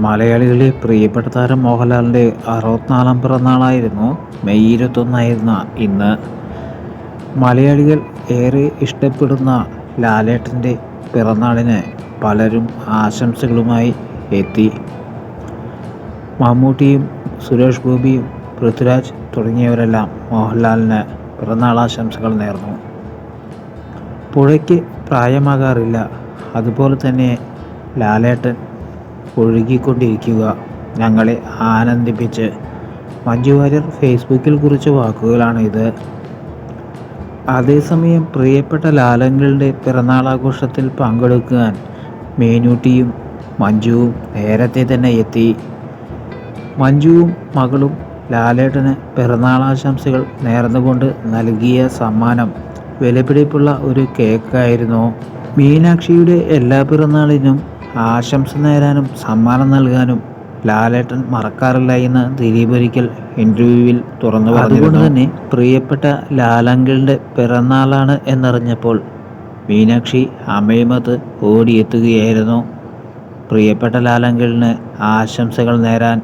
മലയാളികളിലെ പ്രിയപ്പെട്ട താരം മോഹൻലാലിന്റെ അറുപത്തിനാലാം പിറന്നാളായിരുന്നു മെയ് ഇരുപത്തൊന്നായിരുന്ന ഇന്ന്. മലയാളികൾ ഏറെ ഇഷ്ടപ്പെടുന്ന ലാലേട്ടന്റെ പിറന്നാളിന് പലരും ആശംസകളുമായി എത്തി. മമ്മൂട്ടിയും സുരേഷ് ഗോപിയും പൃഥ്വിരാജ് തുടങ്ങിയവരെല്ലാം മോഹൻലാലിന് പിറന്നാൾ ആശംസകൾ നേർന്നു. പുഴയ്ക്ക് പ്രായമാകാറില്ല. അതുപോലെ തന്നെ ലാലേട്ടൻ ഒഴുകിക്കൊണ്ടിരിക്കുക ഞങ്ങളെ ആനന്ദിപ്പിച്ച്. മഞ്ജു വാര്യർ ഫേസ്ബുക്കിൽ കുറിച്ച ഇത് അതേസമയം പ്രിയപ്പെട്ട ലാലങ്ങളുടെ പിറന്നാളാഘോഷത്തിൽ പങ്കെടുക്കാൻ മേനൂട്ടിയും മഞ്ജുവും നേരത്തെ തന്നെ എത്തി. മഞ്ജുവും മകളും ലാലേട്ടന് പിറന്നാളാശംസകൾ നേർന്നുകൊണ്ട് നൽകിയ സമ്മാനം വിലപിടിപ്പുള്ള ഒരു കേക്കായിരുന്നു. മീനാക്ഷിയുടെ എല്ലാ പിറന്നാളിനും ആശംസ നേരാനും സമ്മാനം നൽകാനും ലാലേട്ടൻ മറക്കാറില്ല എന്ന് ദിലീപ് ഒരിക്കൽ ഇന്റർവ്യൂവിൽ തുറന്നു അതുകൊണ്ട് തന്നെ പ്രിയപ്പെട്ട ലാലങ്കിളിന്റെ പിറന്നാളാണ് എന്നറിഞ്ഞപ്പോൾ മീനാക്ഷി അമ്മയുമത്ത് ഓടിയെത്തുകയായിരുന്നു. പ്രിയപ്പെട്ട ലാലങ്കിളിന് ആശംസകൾ നേരാൻ